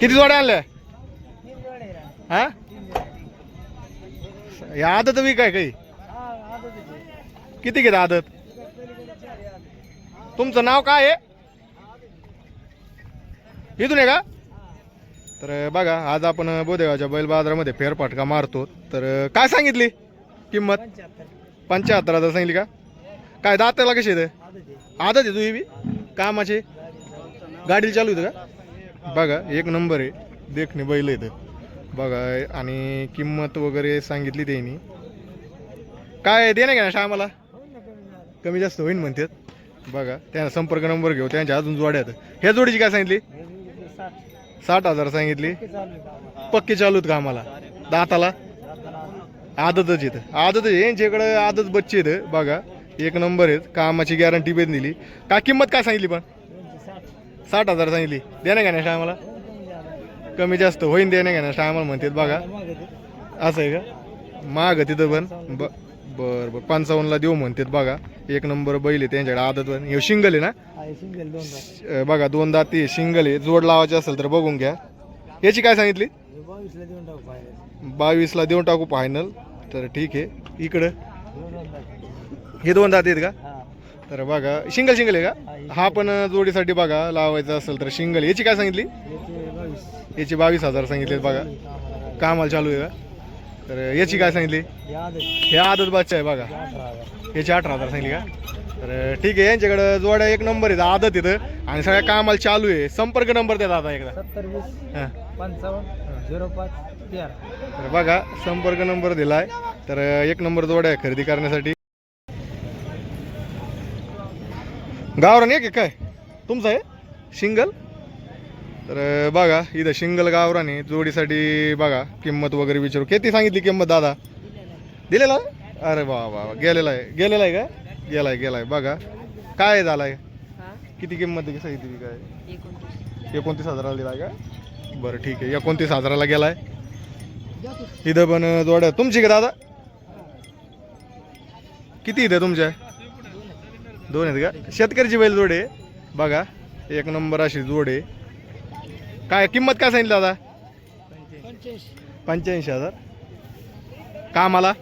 किती जोड्या आणल्या? हा? या आदत बी काय काही? किती घेत आदत? तुमचं नाव काय आहे? इथून आहे का? तर बघा आज आपण बोदेगावच्या बैल बाजारामध्ये फेरफटका मारतो. तर काय सांगितली किंमत? पंच्याहत्तर हजार सांगितली का? काय दाताला कशी येते आदत आहे तुझी बी? कामाची? गाडी चालू होती का? बघा एक नंबर आहे. देखणे बैल येतं बघा आणि किंमत वगैरे सांगितली त्यांनी. काय दे नाही का आम्हाला कमी जास्त होईन म्हणतात. बघा त्यांना संपर्क नंबर घेऊ. त्यांच्या अजून जोड्यात आहेत. ह्या जोडीची काय सांगितली? साठ हजार सांगितली. पक्के चालू आहेत का आम्हाला? दाताला? आदतच येतं आदतच आहे. यांच्याकडे आदत बच्चे आहेत. बघा एक नंबर आहेत. कामाची गॅरंटी पण दिली. काय किंमत काय सांगितली पण? साठ हजार सांगितली. देण्या घेण्यास आम्हाला? कमी जास्त होईन देण्या घेण्यास आम्हाला म्हणतात बघा. असं आहे का? माग तिथं पण. ब बर बर. पंचावन्नला देऊ म्हणतात बघा. एक नंबर बैल आहे त्यांच्याकडे आदत पण. हे शिंगल आहे ना? बघा दोन दाती शिंगल आहे. जोड लावायची असेल तर बघून घ्या. याची काय सांगितली? बावीसला देऊन टाकू फायनल तर ठीक आहे. इकडं? हे दोन दात आहेत का? तर बघा शिंगल शिंगल आहे का? हा पण जोडीसाठी बघा लावायचा असेल तर शिंगल. याची काय सांगितली? याची बावीस हजार सांगितले बघा. कामाला चालू आहे का? तर याची काय सांगितली? हे आदत बादशा आहे बघा. याची अठरा हजार सांगितली का? तर ठीक आहे यांच्याकडं जोड्या एक नंबर आहे आदत इथं आणि सगळ्या कामाला चालू आहे. संपर्क नंबर द्या दादा एकदा. हां. पंचावन्न झिरो पाच तेरा बघा संपर्क नंबर दिलाय. तर एक नंबर जोड्या आहे खरेदी करण्यासाठी. गावरान एक आहे काय? तुमचं आहे? शिंगल? तर बघा इथं शिंगल गावरान आहे. जोडीसाठी बघा किंमत वगैरे विचारू. किती सांगितली किंमत दादा? दिलेला? अरे वा वा वा. गेलेला आहे. गेलेला आहे का? गेलाय गेलाय. बघा. काय झालाय? किती किंमत सांगितली काय? एकोणतीस. हजाराला दिलाय का? बरं ठीक आहे. एकोणतीस हजाराला गेलाय. इथं पण जोड्या. तुमची का दादा? किती इथं तुमच्या? दोन आहेत का? शेतकऱ्याची बैल जोडे. बघा एक नंबर अशी जोडे. काय किंमत काय सांगितली दादा? पंच्याऐंशी हजार. कामाला?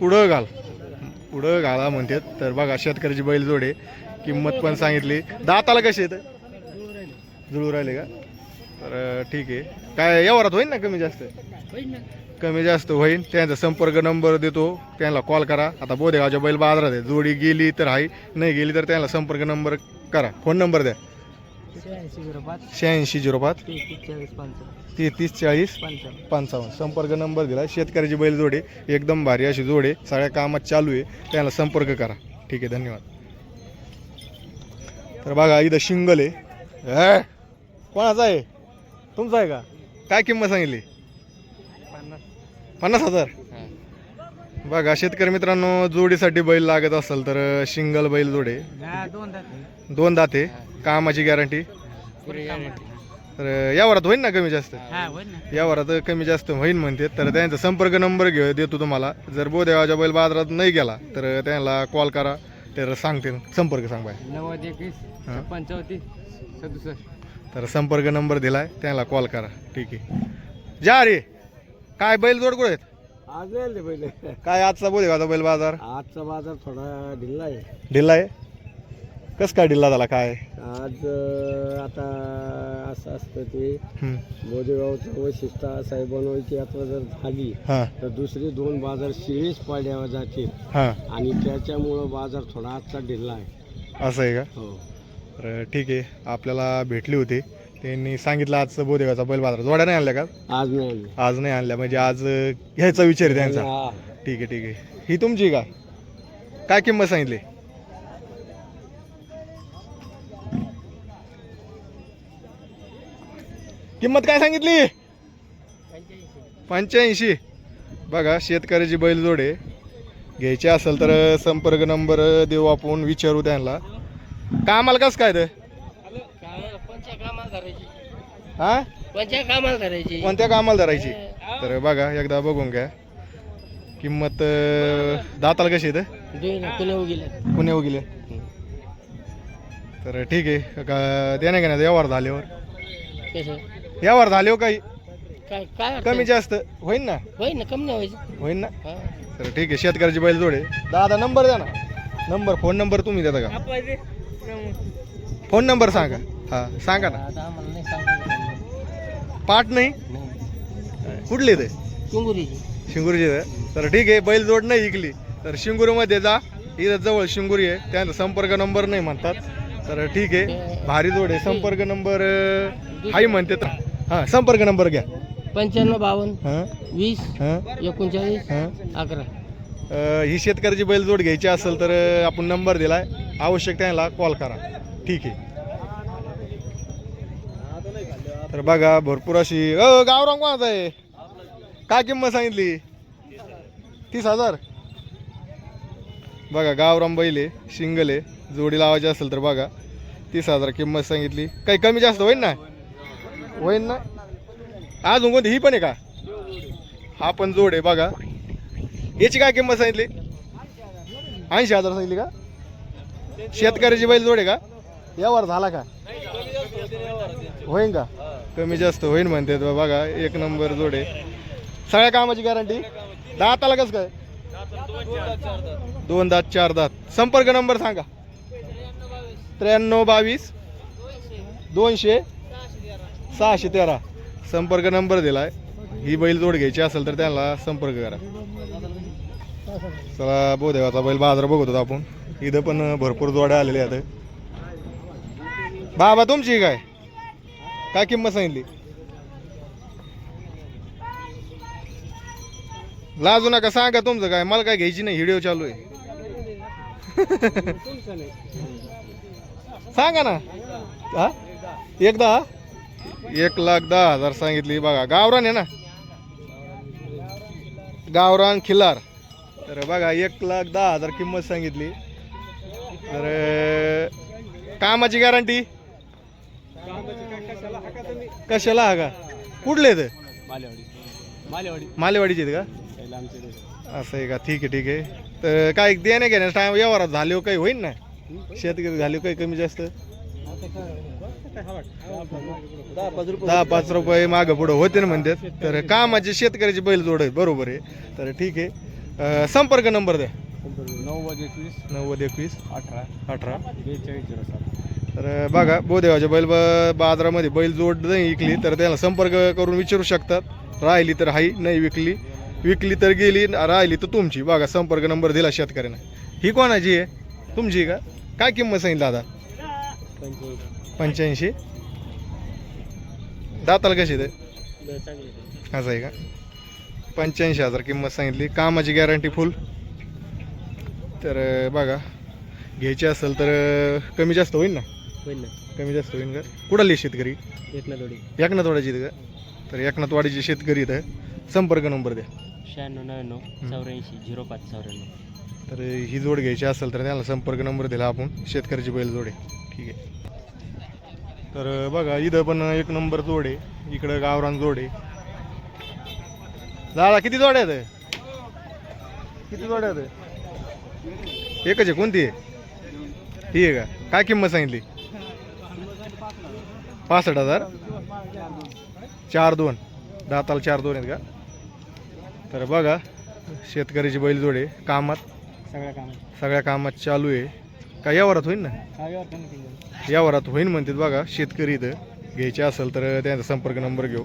पुढं घाल. पुढं घाला म्हणतात. तर बघा शेतकऱ्याची बैल जोडे. किंमत पण सांगितली. दाताला कशी येतं जुळू राहिले का? तर ठीक आहे. काय यावरात होईल ना कमी जास्त? कमी जास्त होईल त्यांचा संपर्क नंबर देतो. त्यांना कॉल करा. आता बोदेगावच्या बैल बाजारात आहे. जोडी गेली तर आहे. नाही गेली तर त्यांना संपर्क नंबर करा. फोन नंबर द्या. शहाऐंशी झिरो पाच. तेहतीस चाळीस पंचावन्न. संपर्क नंबर दिला. शेतकऱ्याची बैल जोडे. एकदम भारी अशी जोडे. सगळ्या कामात चालू आहे. त्यांना संपर्क करा. ठीक आहे. धन्यवाद. तर बघा इथं शिंगल आहे. कोणाचा आहे? तुमचा आहे का? काय किंमत सांगितली? पन्नास पन्नास हजार? बघा शेतकरी मित्रांनो जोडीसाठी बैल लागत असेल तर शिंगल बैल जोडे. दोन दात. दोन दाते कामाची गॅरंटी तर यावरात होईल ना कमी जास्त? हा होईल ना यावरात कमी जास्त होईल म्हणते. तर त्यांचा संपर्क नंबर घेऊ देतो तुम्हाला. जर बोदेवाच्या बैल बाजारात नाही गेला तर त्यांना कॉल करा. तर सांगते. संपर्क सांग बाय नव्वद एकवीस हा. पंचावतीस सदुसष्ट. तर संपर्क नंबर दिलाय त्यांना कॉल करा. ठीक आहे. जा रे. काय बैल जोड कुठे आहेत? आज नाही पहिले काय आजचा बोदेगावचा बैल बाजार? आजचा बाजार थोडा ढिल्ला आहे. ढिल्ला आहे? कस काय ढिल्ला झाला काय? आज अं, आता असं असतं ते हम्म. बोदेगावचं वैशिष्ट्य असं आहे बनवायची यात्रा जर झाली हां. तर दुसरे दोन बाजार शिळीच पाड्यावर जातील. हां. आणि त्याच्यामुळं बाजार थोडा आजचा ढिल्ला आहे. असं आहे का? हो. तर ठीक आहे आपल्याला भेटली होती. त्यांनी सांगितलं आजचं बोदेगावचा बैल बाजार जोड्या नाही आणल्या का? आज नाही आणले. आज नाही आणल्या म्हणजे आज घ्यायचा विचार आहे त्यांचा. ठीक आहे ठीक आहे. ही तुमची का? काय किंमत सांगितली? किंमत काय सांगितली? पंच्याऐंशी. बघा शेतकऱ्याची बैलजोडे घ्यायची असेल तर संपर्क नंबर देऊ आपण विचारू त्यांना. कामाला कसं काय ते? कोणत्या कामाला धरायची? हा? कोणत्या कामाला तर बघा एकदा बघून घ्या. किंमत दाताला कशी आहे पुण्यावर गेले पुण्यावर गेले तर ठीक आहे का देण्या घेण्याचा व्यवहार झाल्यावर. कसं? यावर झाले हो काही कमी जास्त होईन ना? होईल ना कमी नाही व्हायचं. होईन ना? हा. तर ठीक आहे शेतकऱ्याची बैल जोडे. दादा नंबर द्या ना. नंबर फोन नंबर तुम्ही देता का? फोन नंबर सांगा. हा सांगा ना. आता आम्हाला नाही सांगता पाठ नाही? कुठले ते? शिंगुरीचे. तर ठीक आहे बैल जोड नाही इकली. तर शिंगुरीमध्ये जा. इथं जवळ शिंगुरी आहे. त्यांचा संपर्क नंबर नाही म्हणतात. तर ठीक आहे. भारी जोड आहे. संपर्क नंबर अं, हाही म्हणते तर. हां संपर्क नंबर घ्या. पंच्याण्णव बावन्न. हां? वीस. हां? एकोणचाळीस. हां? अकरा. अ, ही शेतकऱ्याची बैल जोड घ्यायची असेल तर अ, आपण नंबर दिलाय. आवश्यक त्यांना कॉल करा. ठीक आहे. तर बघा भरपूर अशी अ गावराम कोणाचा आहे? काय किंमत सांगितली? तीस हजार? बघा गावराम बैल आहे शिंगल आहे जोडी लावायची असेल तर बघा. तीस हजार किंमत सांगितली. काही कमी जास्त होईल ना? होईल ना? अजून कोणती? ही पण आहे का? हा पण जोड आहे बघा. याची काय किंमत सांगितली? ऐंशी हजार सांगितली का? शेतकऱ्याची बैल जोड का? यावर झाला का? होईन का? कमी जास्त होईन म्हणते बघा एक नंबर जोड. सगळ्या कामाची गॅरंटी दाताला कसं काय? दोन दात चार दात. संपर्क नंबर सांगा. त्र्याण्णव बावीस दोनशे सहाशे तेरा. संपर्क नंबर दिलाय. ही बैल जोड घ्यायची असेल तर त्यांना संपर्क करा. चला बोदेवाचा बैल बाजार बघत होतो आपण. इथं पण भरपूर जोड्या आलेल्या आहेत. बाबा तुमची काय? काय किंमत सांगितली? लाजू नका सांगा तुमचं काय? मला काय घ्यायची नाही व्हिडिओ चालू आहे. सांगा ना. हा? एकदा एक लाख दहा हजार सांगितली बघा. गावरान आहे ना? गावरान खिल्लार तर बघा एक लाख दहा हजार किंमत सांगितली. तर कामाची गॅरंटी? कशाला हा का? कुठले ते? मालेवाडीचे आहेत का? असं आहे का? ठीक आहे ठीक आहे. तर काय देण्या घेण्या टाइम व्यवहारात झाले हो काही होईल ना? शेतकरी झाले काही कमी जास्त? दहा पाच रुपये मागं पुढं होते ना म्हणतात. तर कामाचे शेतकऱ्याची बैल जोड आहे बरोबर आहे. तर ठीक आहे. संपर्क नंबर द्या. नव्वद एकवीस. नव्वद एकवीस. अठरा. अठरा. बेचाळीस झिरो सात. तर बघा बोदेवाच्या बैल ब- बाजारामध्ये बैल जोड नाही विकली तर त्याला संपर्क करून विचारू शकतात. राहिली तर हाई नाही विकली. विकली तर गेली राहिली तर तुमची. बघा संपर्क नंबर दिला शेतकऱ्यांना. ही कोणाची आहे? तुमची का? काय किंमत सांगितली दादा? पंच्याऐंशी. दाताला कशी ते? असं आहे का? पंच्याऐंशी हजार किंमत सांगितली. कामाची गॅरंटी फुल तर बघा घ्यायची असेल तर कमी जास्त होईल ना? होईल ना. कमी जास्त होईल का? कुठली शेतकरी? एक ना थोडी एकनाथवाड्याची का? तर एकनाथवाडीची शेतकरी इथं. संपर्क नंबर द्या. शहाण्णव नव्याण्णव चौऱ्याऐंशी झिरो पाच चौऱ्याण्णव. तर ही जोड घ्यायची असेल तर त्याला संपर्क नंबर दिला आपण. शेतकऱ्याची बैल जोड आहे. ठीक आहे. तर बघा इथं पण एक नंबर जोड आहे. इकडं गावरान जोड आहे. दादा किती जोड आहेत? किती जोड आहेत? एकच आहे कोणती? आहे ही आहे का? काय किंमत सांगितली? पासष्ट हजार. चार दोन. दाताला चार दोन आहेत का? तर बघा शेतकऱ्याची बैल जोड आहे. कामात. सगळ्या काम सगळ्या कामात चालू आहे. का यावरात होईल ना? यावरात होईल म्हणतात बघा. शेतकरी इथं घ्यायचे असेल तर त्यांचा संपर्क नंबर घेऊ.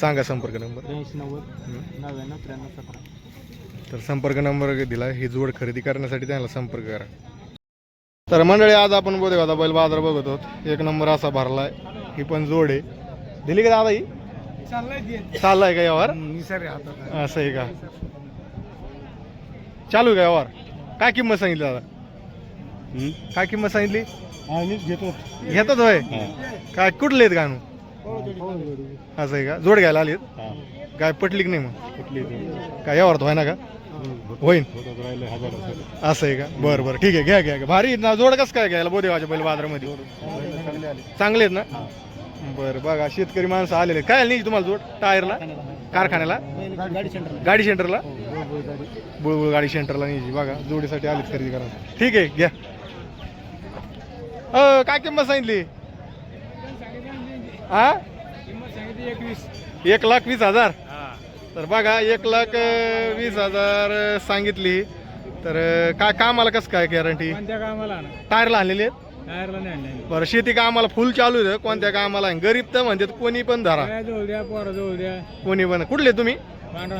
सांगा संपर्क नंबर. नव्याण्णव त्र्याण्णव सतरा. तर संपर्क नंबर दिला ही जोड खरेदी करण्यासाठी त्यांना संपर्क करा. तर मंडळी आज आपण बोधे आता बैल बाजार बघत आहोत. एक नंबर असा भरलाय. ही पण जोड आहे. दिली का दादा ही? चाललाय का. यावर असं आहे का? चालू का यावर काय किंमत सांगितली दादा? काय किंमत सांगितली? घेतो. घेतात होय? काय कुठले आहेत गाणू? असं आहे का? जोड घ्यायला आलीत? काय पटली की नाही मग? काय यावर होय ना का? होईन असं आहे का? बरं बरं. ठीक आहे घ्या घ्या घ्या. भारी आहेत ना जोड कसं काय घ्यायला बोदेवाच्या बैल बाजारामध्ये? चांगले आहेत ना. बरं बघा शेतकरी माणसं आलेले. काय नाही तुम्हाला जोड? टायरला? कारखान्याला? गाडी सेंटर गाडी सेंटरला? बुळबुळ गाडी. सेंटरला नाही बघा जोडीसाठी आलीत खरेदी करा ठीक आहे घ्या. अ, काय किंमत सांगितली? हा एकवीस. एक लाख वीस हजार. हा तर बघा एक लाख अं, वीस हजार अं, सांगितली. तर अं, काय कामाला कसं काय गॅरंटी कोणत्या कामाला? टायरला आणलेले आहेत? टायरला नाही आणलं बरं शेती कामाला फुल चालू आहे. कोणत्या कामाला आहे? गरीब तर म्हणतात कोणी पण धरा. काय जवळ द्या पोरं जवळ द्या. कोणी पण. कुठले तुम्ही? पांढरा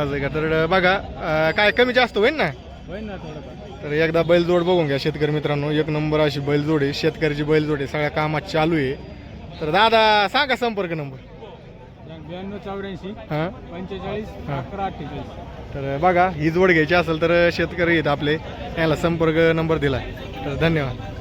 आज आहे का? तर बघा अं, काय कमी जास्त होईल ना? होईल ना थोडंफार. तर एकदा बैलजोड बघून घ्या शेतकरी मित्रांनो. एक नंबर अशी बैलजोड आहे. शेतकऱ्याची बैलजोड आहे. सगळ्या कामात चालू आहे. तर दादा सांगा संपर्क नंबर. ब्याण्णव चौऱ्याऐंशी हां. पंचेचाळीस हा. अकरा अठ्ठेचाळीस. तर बघा ही जोड घ्यायची असेल तर शेतकरी आहेत आपले. याला संपर्क नंबर दिला तर धन्यवाद.